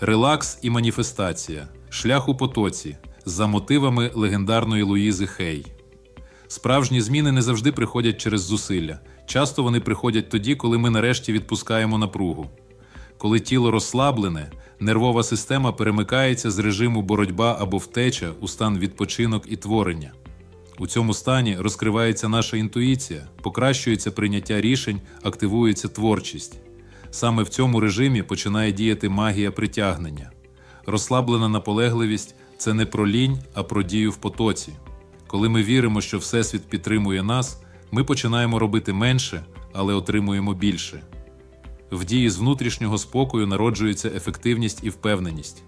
Релакс і маніфестація. Шлях у потоці за мотивами легендарної Луїзи Хей. Справжні зміни не завжди приходять через зусилля. Часто вони приходять тоді, коли ми нарешті відпускаємо напругу. Коли тіло розслаблене, нервова система перемикається з режиму боротьба або втеча у стан відпочинок і творення. У цьому стані розкривається наша інтуїція, покращується прийняття рішень, активується творчість. Саме в цьому режимі починає діяти магія притягнення. Розслаблена наполегливість це не про лінь, а про дію в потоці. Коли ми віримо, що Всесвіт підтримує нас, ми починаємо робити менше, але отримуємо більше. В дії з внутрішнього спокою народжується ефективність і впевненість.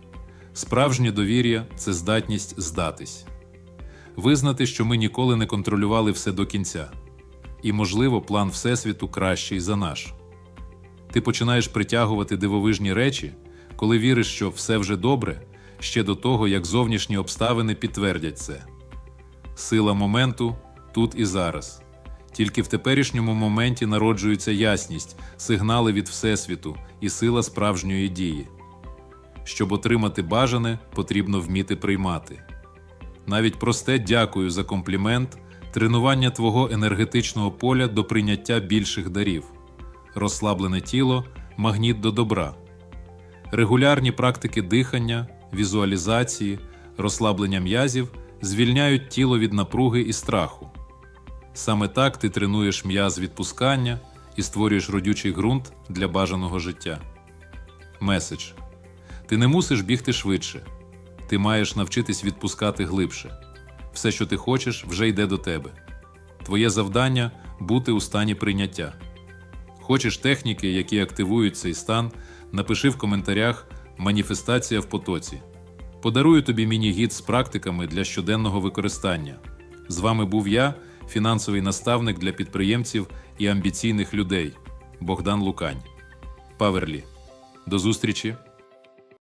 Справжнє довір'я це здатність здатись, визнати, що ми ніколи не контролювали все до кінця, і, можливо, план Всесвіту кращий за наш. Ти починаєш притягувати дивовижні речі, коли віриш, що все вже добре, ще до того, як зовнішні обставини підтвердять це. Сила моменту тут і зараз. Тільки в теперішньому моменті народжується ясність, сигнали від Всесвіту і сила справжньої дії. Щоб отримати бажане, потрібно вміти приймати. Навіть просте дякую за комплімент, тренування твого енергетичного поля до прийняття більших дарів, розслаблене тіло, магніт до добра, регулярні практики дихання, візуалізації, розслаблення м'язів звільняють тіло від напруги і страху. Саме так ти тренуєш м'яз відпускання і створюєш родючий ґрунт для бажаного життя. Меседж. Ти не мусиш бігти швидше. Ти маєш навчитись відпускати глибше. Все, що ти хочеш, вже йде до тебе. Твоє завдання бути у стані прийняття. Хочеш техніки, які активують цей стан, напиши в коментарях Маніфестація в потоці. Подарую тобі міні-гід з практиками для щоденного використання. З вами був я, фінансовий наставник для підприємців і амбіційних людей Богдан Лукань. Паверлі. До зустрічі!